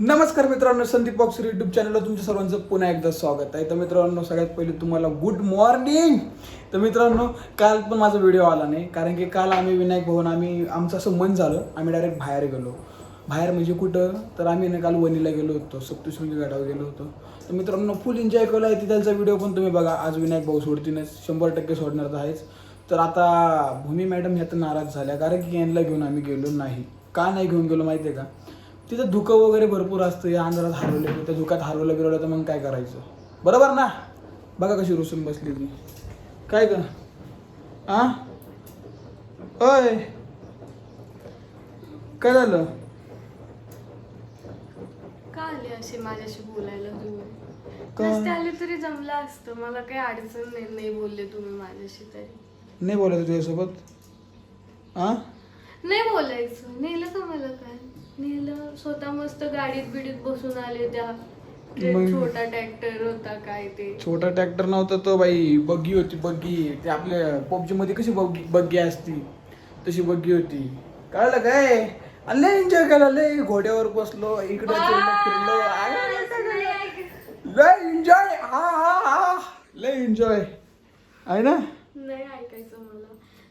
नमस्कार मित्रांनो Sandeep boxer YouTube चॅनलला तुमच्या सर्वांचं पुन्हा एकदा स्वागत आहे. तर मित्रांनो सगळ्यात पहिले तुम्हाला गुड मॉर्निंग तर मित्रांनो काल पण माझा व्हिडिओ आला नाही कारण की काल आम्ही विनायक भवन आम्ही आमचं असं मन झालं आम्ही डायरेक्ट बाहेर गेलो. बाहेर म्हणजे कुठं? तर आम्ही ना काल वणीला गेलो होतो सप्तशृंगी गडावर गेलो होतो. तर मित्रांनो फुल एन्जॉय केला आहे त्यांचा व्हिडिओ पण तुम्ही बघा आज विनायक भाऊ सोडतीनच शंभर टक्के सोडणार तर आहेच. तर आता भूमी मॅडम ह्या तर नाराज झाल्या कारण की यांना घेऊन आम्ही गेलो नाही. का नाही घेऊन गेलो माहिती आहे का? तिथं धुकं वगैरे भरपूर असतं या अंधारात हरवले त्या धुक्यात हरवलं बिरवलं तर मग काय करायचं? बरोबर ना? बघा कशी रुसून बसली ती. काय ग? आ? अय काय झालं? का आले असे माझ्याशी बोलायला तुम्ही का? नसते आले तरी जमलं असतं. मला काही अडचण नाही नाही बोलले तुम्ही माझ्याशी तरी. नाही बोलायचं तुझ्यासोबत? आ? नाही बोलायचं. नेलं का मला काय? नेलं स्वतः मस्त गाडीत बिडीत बसून आले त्या. ते मग- छोटा ट्रॅक्टर होता काय ते. छोटा ट्रॅक्टर नव्हता तो बाई बग्गी होती बग्गी. ते आपल्या पबजी मध्ये कशी बग्गी बग्गी असती? तशी बग्गी होती. कळलं काय? आणि लय एन्जॉय केला लय घोड्यावर बसलो इकडे फिरलो. लय एन्जॉय हा हा हा. लय एन्जॉय आहे ना? नाही ऐकायचं मला.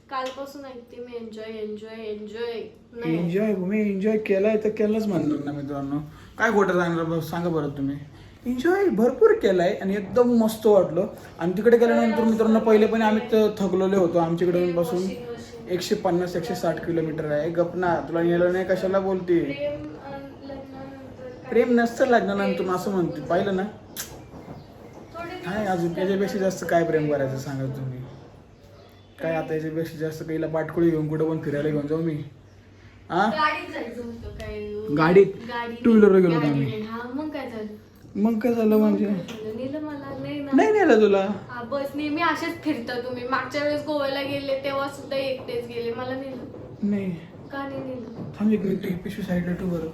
कालपासून ऐकते मी एन्जॉय एन्जॉय एन्जॉय नाही. एन्जॉय मी एन्जॉय केलाय तर केलाच म्हणणार ना मित्रांनो. काय खोटं सांगणार बरं सांगा बरं तुम्ही. एन्जॉय भरपूर केलाय आणि एकदम मस्त वाटलं. आणि तिकडे गेल्यानंतर मित्रांनो पहिले पण आम्ही थकलेलो होतो आमच्याकडे पासून एकशे पन्नास एकशे साठ किलोमीटर आहे. गपना तुला नेलं नाही कशाला बोलते? प्रेम अन लग्नानंतर काय? प्रेम नसतं लग्नानंतर असं म्हणते. पाहिलं ना? थोडे काय अजून? याच्यापेक्षा जास्त काय प्रेम करायचं सांगा तुम्ही? काय आता याच्यापेक्षा जास्त काहीला पाटकोळी घेऊन कुठं पण फिरायला घेऊन जाऊ मी. हा गाडीत जायचं होतं काय? गाडीत? गाडीने- Two wheeler वर गेलो होतो. आम्ही. हा मग काय झालं? मग काय झालं म्हणजे? नेलं मला. नाही ना. नाही नेलं तुला? हा, बस. नेहमी असेच फिरता तुम्ही. मागच्या वेळेस गोव्याला गेले तेव्हा सुद्धा एकटेच गेले. मला नेलं. नाही. का नाही नेलं? थांब एक मिनिट. पिशवी साईडला ठेव बरं.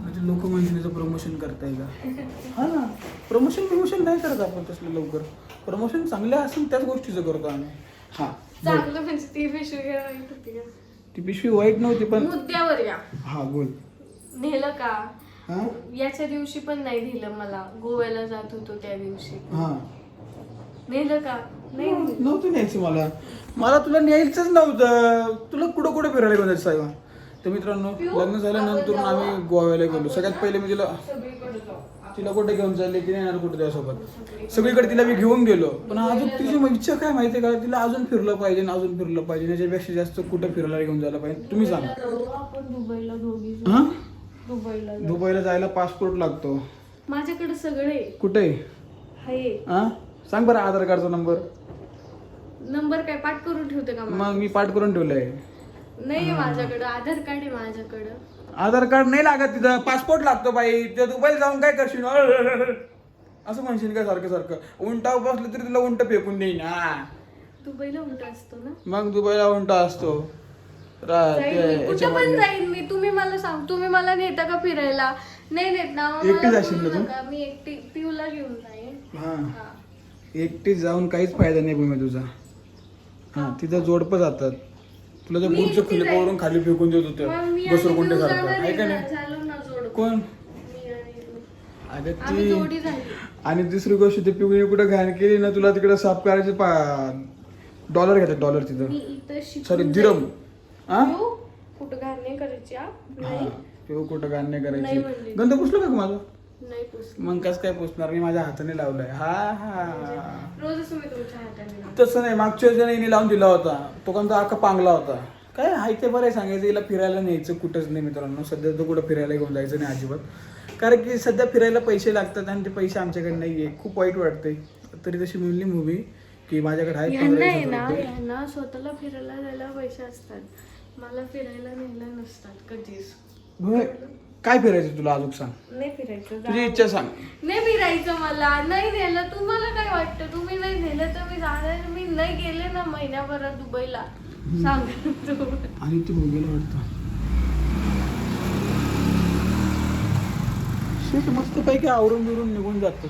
म्हणजे लोक म्हणजे प्रमोशन करताय का? हा ना. प्रमोशन प्रमोशन नाही करत आपण तसलं लवकर. प्रमोशन चांगलं असेल त्याच गोष्टीचं करतो आम्ही. हा. चांगलं म्हणजे ती पिशवी माहीत होती का? ती पिशवी वाईट नव्हती पण मुद्द्यावर या. हा बोल. नेलं का? हा? याच्या दिवशी पण नाही नेलं मला. गोव्याला जात होतो त्या दिवशी. हा. नेलं का? नाही नेलं. नव्हतं न्यायचं मला. मला तुला न्यायचंच नव्हतं. तुला कुठं कुठं फिरायला घेऊन जायचं साहेब? तर मित्रांनो लग्न झाल्यानंतर आम्ही गोव्याला गेलो. सगळ्यात पहिले मी तिला सगळीकडे जाऊ. तिला कुठे घेऊन चालले ती येणार कुठे त्यासोबत? सगळीकडे तिला मी घेऊन गेलो. पण अजून तिची इच्छा काय माहितीये का? तिला अजून फिरलं पाहिजे अजून फिरलं पाहिजे. याच्यापेक्षा जास्त कुठं फिरायला घेऊन जायला पाहिजे? तुम्ही सांगा. दुबईला. हा? दुबईला जायला पासपोर्ट लागतो. माझ्याकडे सगळे कुठे? आहे. हा? सांग बरं आधार कार्डचा नंबर. नंबर काय पाठ करून ठेवते का? मग? मी पाठ करून ठेवलाय. नाही माझ्याकडं. आधार कार्ड आहे माझ्याकडं. आधार कार्ड नाही लागत तिथं पासपोर्ट लागतो बाई ते दुबईला जाऊन काय करशील? असं म्हणशील काय सारखं सारखं? उंटावर बसलं तरी तुला उंट फेकून देईन हा. दुबईला उलट असतो ना? मग दुबईला उंटा असतो. जाईन मी. कुठं पण जाईन मी. तुम्ही मला सांग तुम्ही मला नेता का फिरायला? नाही नेत ना मग एकटी मला जाशील ना बोलू तू? नका. मी एकटी पिऊला घेऊन जाईन. हा. हा. एकटी जाऊन काहीच फायदा नाही भूमी तुझा. हा. तिथं जोडपं जातात. तुला त्या मी खिलपावरून जाईन. खाली फेकून देत होते मग मी बसर आणि कोणते पिऊ सारखं जाणार आहे का नाही ना, झालो ना जोड कोण? मी आणि तू. आम्ही ती झाली. आणि दुसरी गोष्ट ते पिऊने कुठं घाण केली ना तुला तिकडे साफ करायचे पा डॉलर घेतात डॉलर तिथं. इथं सॉरी. दिरम हा कुठं घाण नाही करायची हा? नाही? पिऊ कुठं घाण नाही नाही करायची म्हणली. गंध पुसलो का माझं? नाही पुसत मग कस काय पुसणार? मी माझ्या हाताने लावलंय. हा हा. रोजच मी तुमच्या हाताने लावते. तसं नाही. मागच्या वेळेस हिने लावून दिला होता. तो कोणता अख्खा पांगला होता. काय आहे ते बरं आहे सांगायचं. हिला फिरायला न्यायचं कुठंच नाही मित्रांनो. सध्या तर कुठं फिरायला घेऊन जायचं नाही अजिबात. कारण की सध्या फिरायला पैसे लागतात आणि ते पैसे आमच्याकडे नाही आहे खूप वाईट वाटते तरी तशी म्हणली मूवी की माझ्याकडे आहेत यांना पंधरा आहे वीस ना हजार रुपये. यांना स्वतःला फिरायला जायला पैसे असतात. मला फिरायला नेलं नसतात कधीच. होय. काय फिरायचं तुला अजून सांग? नाही फिरायचं तुझी. इच्छा सांग. नाही फिरायचं मला. नाही नेलं. तुम्हाला काय वाटतं? तुम्ही नाही नेलं तर मी जाणार. मी नाही गेले ना महिन्याभरात दुबईला. सांग तू. आणि ती मुलगीला वाटतं. शेट मस्त पैकी आवरून बिरून निघून जातो.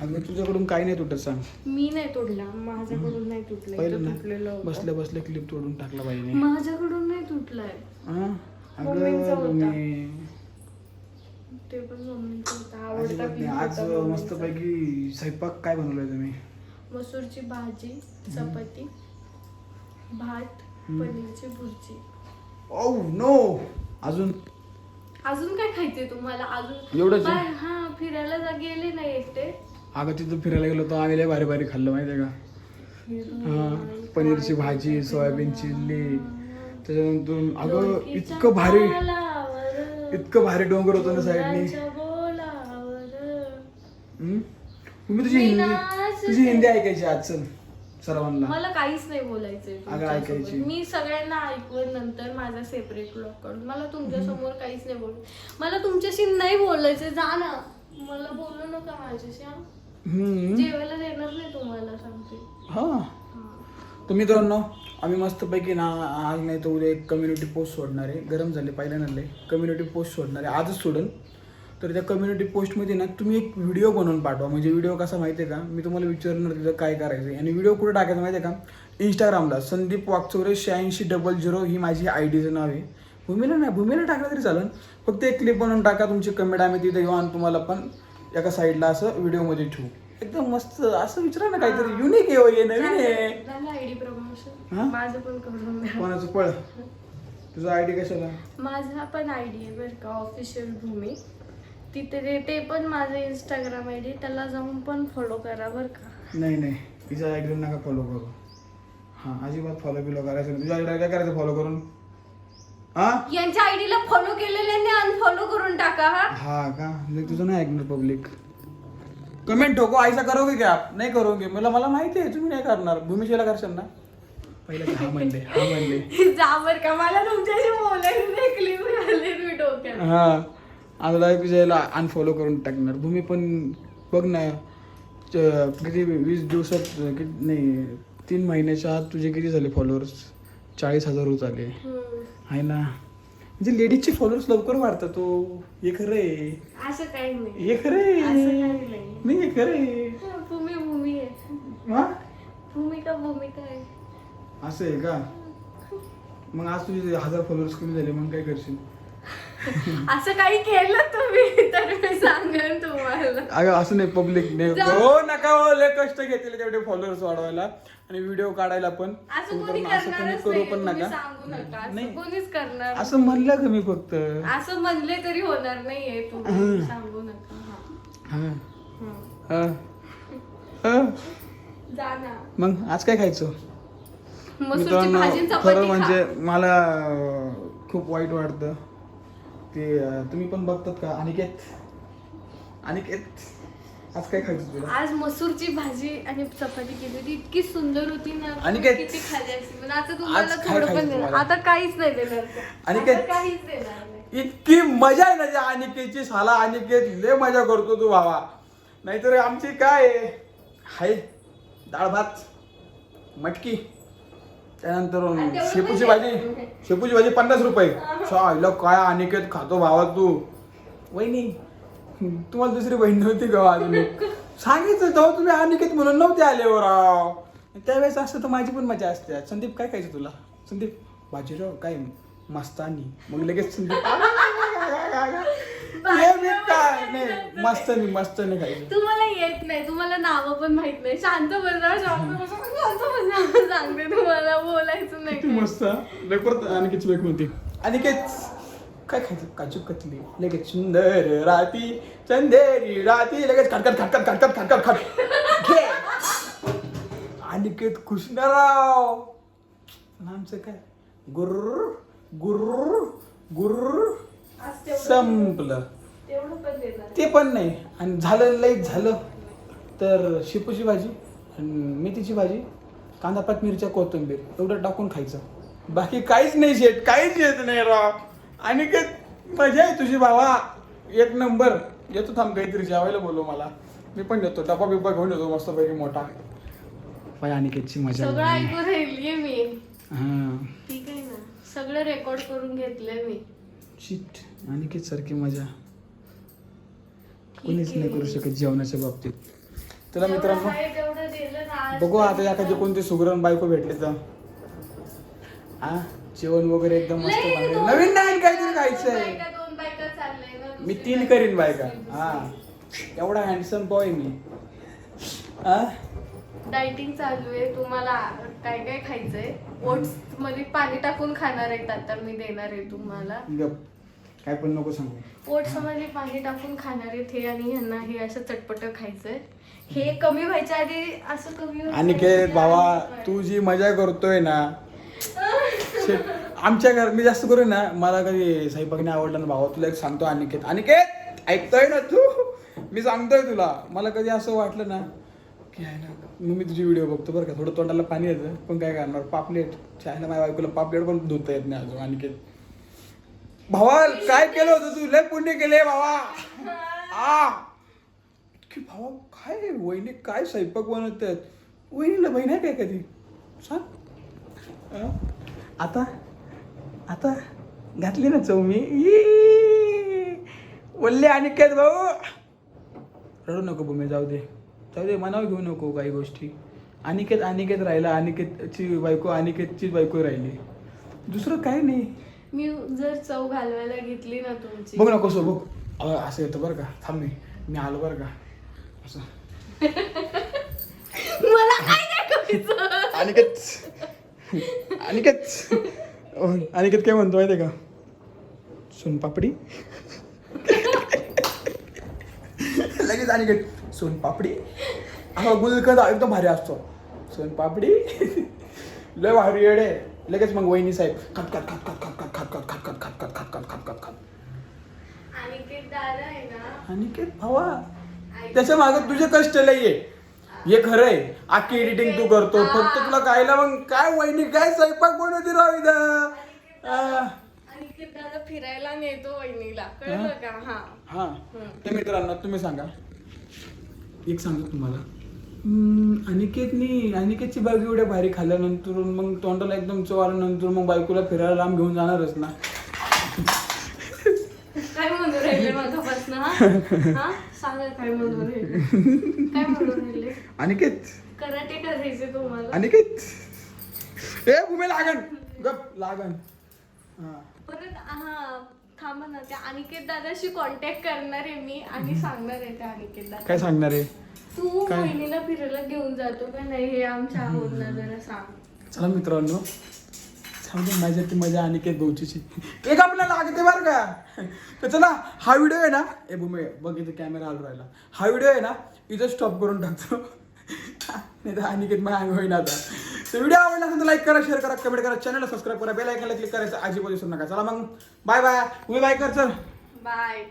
अगं तुझ्याकडून काय नाही तुटत सांग. मी नाही तोडला माझ्याकडून नाही तुटलं. पहिलं इथं तुटलेलं ना होतं. बसल्या बसल्या क्लिप तोडून टाकला पाहिजे माझ्याकडून नाही तुटलाय. हा? मम्मींचा अगं होता. मी ते पण मम्मीचं होतं. आवडता अजिबात नाही. पीठ आज होता मस्त मम्मीचा. पैकी स्वयंपाक काय बनवलाय तुम्ही? मसूरची भाजी चपाती भात पनीरची भुर्जी. ओ नो अजून? अजून काय खायचंय तुम्हाला? अजून एवढंच आहे? बाहेर- हा फिरायला जा गेले नाही एकटे. अगं तिथं फिरायला गेलो तर आम्ही लय भारी भारी खाल्लं माहितीये का? हा, पनीरची भाजी सोयाबीन चिल्ली त्याच्यानंतर अगं इतकं भारी इतकं भारी डोंगर होतं ना साईडनी हम्म? तुम्ही तुझी हिंदी. तुझी हिंदी ऐकायची आज चल सर्वांना मला काहीच नाही बोलायचंय. मी सगळ्यांना ऐकवून नंतर माझा सेपरेट ब्लॉग काढून मला तुमच्यासमोर काहीच नाही बोल मला तुमच्याशी नाही बोलायचं जा ना मला बोलू नका माझ्याशी. हम्म. जेवायला देणार नाही तुम्हाला सांगते हा. तर मित्रांनो आम्ही मस्तपैकी ना आज नाही तर उद्या एक कम्युनिटी पोस्ट सोडणार आहे. गरम झाले पाहिलं नाही कम्युनिटी पोस्ट सोडणार आहे. आजच सोडल. तर त्या कम्युनिटी पोस्टमध्ये ना तुम्ही एक व्हिडिओ बनवून पाठवा. म्हणजे व्हिडिओ कसा माहिती आहे का? मी तुम्हाला विचारणार तिथं काय करायचं आहे आणि व्हिडिओ कुठे टाकायचा माहिती आहे का? इंस्टाग्रामला संदीप वागचौरे शहाऐंशी डबल झिरो ही माझी आय डीचं नाव आहे. भूमीला नाही भूमीला टाकलं तरी चालेल. फक्त एक क्लिप बनवून टाका. तुमची कमेंट आम्ही तिथे येऊ आणि तुम्हाला पण एका साईडला असं व्हिडिओमध्ये ठेवू. एकदम मस्त असं विचारा ना काहीतरी. युनिक आहे हो नवीन आहे. झालं आयडी प्रमोशन हा? माझं पण करून द्या. कोणाचं पळ? तुझा आय डी कशाला? माझा पण आयडी आहे बरं का ऑफिशियल भूमी. तिथे ते- ते पण माझं इंस्टाग्राम आयडी त्याला जाऊन पण फॉलो करा बरं का. नाही नाही. तिचा एकदम नका फॉलो करू. हां अजिबात फॉलो बिलो करायचं नाही. तुझ्या आयडी काय करायचं फॉलो करून? हा? यांच्या आयडीला फॉलो केलेल्यांनी अनफॉलो करून टाका हा. हा का? नाही तुझं नाही ऐकणार पब्लिक कमेंट ठोको ऐसा करोगे क्या? आप नाही करोगे. मला मला माहिती आहे तुम्ही नाही करणार. भूमिशेला करशाल ना? पहिलं की हा म्हणले हा म्हणले. जा बरं का मला तुमच्याशी बोलायचं नाही क्लिप घाले मी डोक्यात. हा. आता डायरेक्ट तुझ्या याला अनफॉलो करून टाकणार. भूमी पण बघ ना च- किती वीस दिवसात किती नाही तीन महिन्याच्या आत तुझे किती झाले फॉलोअर्स चाळीस हजार होत आले हम्म. आहे ना? म्हणजे लेडीजचे फॉलोअर्स लवकर वाढतात तो हे खरं आहे असं काही नाही. हे खरं असं आहे काही नाही. नाही हे खरं आहे भूमी भूमी आहे. हा? भूमिका भूमिका आहे? असं आहे का? मग आज तुझे हजार फॉलोअर्स कमी झाले मग काय करशील? असं काही केलं तुम्ही तर मी सांगेन तुम्हाला अगं असं नाही पब्लिक नाही. हो नका हो लय कष्ट घेतले तेवढे फॉलोअर्स वाढवायला आणि व्हिडिओ काढायला पण असं कोणी तर असं कोणी करणारच करू नाही पण तुम्ही नका सांगू नका असं नाही. कोणीच करणार असं म्हणलं का मी फक्त असं म्हणले तरी होणार नाहीये तुम्ही सांगू नका हा. हा हं. हा. हा. जा ना मग आज काय खायचं मसूरची मित्रांनो भाजी आणि खरं चपाती म्हणजे. मला अं, खूप वाईट वाटतं ते अं, तुम्ही पण बघतात का? अनिकेत? अनिकेत आज काय खायचं तुला? आज मसूरची भाजी आणि चपाती केली होती. इतकी सुंदर होती ना. आणि काय- किती खाली असती. पण आता तुम्हाला आज काय थोडं पण देणार. तुम्हाला? आता काहीच नाही देणार. आणि आता काय- काहीच देणार नाही. इतकी मजा आहे ना त्या अनिकेतची. साला अनिकेत लय मजा करतो तू भावा. नाहीतर आमची काय आहे? हाय डाळ भात मटकी. त्यानंतर शेपूची भाजी. शेपूची भाजी पन्नास रुपये. चायला काय अनिकेत खातो भावा तू? वहिनी तुम्हाला दुसरी बहीण नव्हती का अजून? सांगितलं तेव्हा तुम्ही अनिकेत म्हणून नव्हते आले हो राव. त्यावेळेस असतं तर माझी पण मजा असते. संदीप काय खायचं तुला? संदीप बाजीराव काय? मस्तानी. मग लगेच संदीप हे मी काय नाही. मस्तानी मस्तानी खायचं. तुम्हाला येत नाही. तुम्हाला नावं पण माहीत नाही. शांत बसा शांत बसा. शांत बसा सांगते तुम्हाला बोलायचं नाही किती. मस्त रेकॉर्ड अनिकेत लेख होती अनिकेत काय खायचं? काजू कतली. लगेच सुंदर राती चंदेरी राती. लगेच खटखट खटखट खटखट खटखट खट घे. अनिकेत कृष्णराव. आणि आमचं काय? गुर्र गुर्र गुर्र संपलं. ते पण नाही. आणि झालं लई झालं. तर शेपूची भाजी आणि मेथीची भाजी कांदा पात मिरच्या कोथिंबीर एवढं टाकून खायचं. बाकी काहीच नाही शेट काहीच येत नाही राव. आणि काय मजा आहे तुझी भावा. एक नंबर. येतो थांब काहीतरी जेवायला बोलव मला. मी पण येतो. डबा बिब्बा घेऊन येतो मस्तपैकी मोठा. पाय अनिकेतची मजा सगळं राहिलीये मी. हा. ठीक आहे ना. सगळं रेकॉर्ड करून घेतलंय मी. शिट अनिकेत सारखी मजा. कोणीच नाही. करू शकत जेवणाच्या बाबतीत. जेवढं मित्रांनो. बघू आता एखादी कोणती सुगरण बायको भेटले तर. हा जेवण वगैरे एकदम मस्त बनवेल. नवीन नवीन काहीतरी खायचंय. मी तीन करीन बायका. हा. एवढा हँडसम बॉय मी. हा डायटिंग चालू आहे. तुम्हाला काय काय खायचंय? ओट्समध्ये पाणी टाकून खाणार आहेत आता मी देणार आहे तुम्हाला. गप. काय पण नको सांगू. ओट्समध्ये पाणी टाकून खाणार आहेत हे आणि ह्यांना हे असं चटपट खायचंय. हे कमी व्हायच्या आधी असं कमी आणि. के बाबा तू जी मजा करतोय ना shit. आमच्या घर मी जास्त करून ना मला कधी स्वयंपाक नाही आवडला ना भावा. तुला एक सांगतो अनिकेत. अनिकेत ऐकतोय ना तू? मी सांगतोय तुला. मला कधी असं वाटलं ना की आहे ना मग मी तुझी व्हिडिओ बघतो बरं का. थोडं तोंडाला पाणी येतं पण काय करणार? पापलेट. चायला माझ्या बायकोला पापलेट पण धुता येत नाही अजून अनिकेत. भावा काय केलं होतं तू? लय पुण्य केले भावा. आ. की भावा काय वहिनी काय स्वयंपाक बनवतात? वहिनीला बहीण आहे काय कधी? सांग. आता आता घातली ना चव मी. ई! बोलले आणि काय भाऊ. रडू नको भूमी जाऊ दे. जाऊ दे मनावर घेऊ नको काही गोष्टी. अनिकेत अनिकेत राहिला. अनिकेतची बायको अनिकेतची बायको राहिली. दुसरं काही नाही. मी जर चव घालवायला घेतली ना तुमची. बघ ना कसं बघ. अं, असं येतं बरं का. थांब मी. मी आलो बरं का. असं. मला काय अनिकेत. अनिकेत. अं, अनिकेत काय म्हणतो माहिती का? सोनपापडी लगेच अनिकेत सोनपापडी हा गुलकंद एकदम भारी असतो. सोनपापडी लय भारी येडे. लगेच मग वहिनी साहेब खत खत खत खत खत खत खत खत खत खत खत खत खत खत खत आणि ते दादा आहे ना अनिकेत भावा त्याच्यामागे तुझे कष्ट लई आहे हे खरं आहे आखी एडिटिंग तू करतो फक्त तुला कायला मग काय वहिनी काय स्वयंपाक बनवते राव इथं आ, दादा फिरायला नेतो वहिनीला कळलं का हा हा. तर मित्रांनो तुम्ही सांगा एक सांगतो तुम्हाला अनिकेतनी अनिकेतची बायको एवढ्या भारी खाल्ल्यानंतर मग तोंडाला एकदम चव आल्यानंतर मग बायकोला फिरायला लांब घेऊन जाणारच ना. काय म्हणू राहिले मागापासून हा? हा? सांगा काय म्हणू राहिले. काय म्हणू राहिले? अनिकेत. कराटे करायचे तुम्हाला. अनिकेत. ए भूमी लागन गप लागन हा. परत हा थांबा ना त्या अनिकेत दादाशी कॉन्टॅक्ट करणार आहे मी आणि सांगणार आहे त्या अनिकेत दादा काय सांगणार आहे? तू काय? बहिणीला फिरायला घेऊन जातो का नाही हे आमच्या जरा सांग. चला मित्रांनो सांगतो माझ्या ती मजा अनिकेत भाऊचीची एक आपल्याला लागते बरं का? तर चला हा व्हिडिओ आहे ना ए भूमी बघ इथे कॅमेरा हलू राहिला. हा व्हिडिओ आहे ना इथं स्टॉप करून टाकतो. नाही तर अनिकेत मग अंग होईना आता. तर व्हिडिओ आवडला असेल तर लाईक करा शेअर करा कमेंट करा चॅनलला सबस्क्राईब करा बेल आयकनला क्लिक करायचं अजिबात विसरू नका. चला मग बाय बाय तुम्ही बाय कर चल. बाय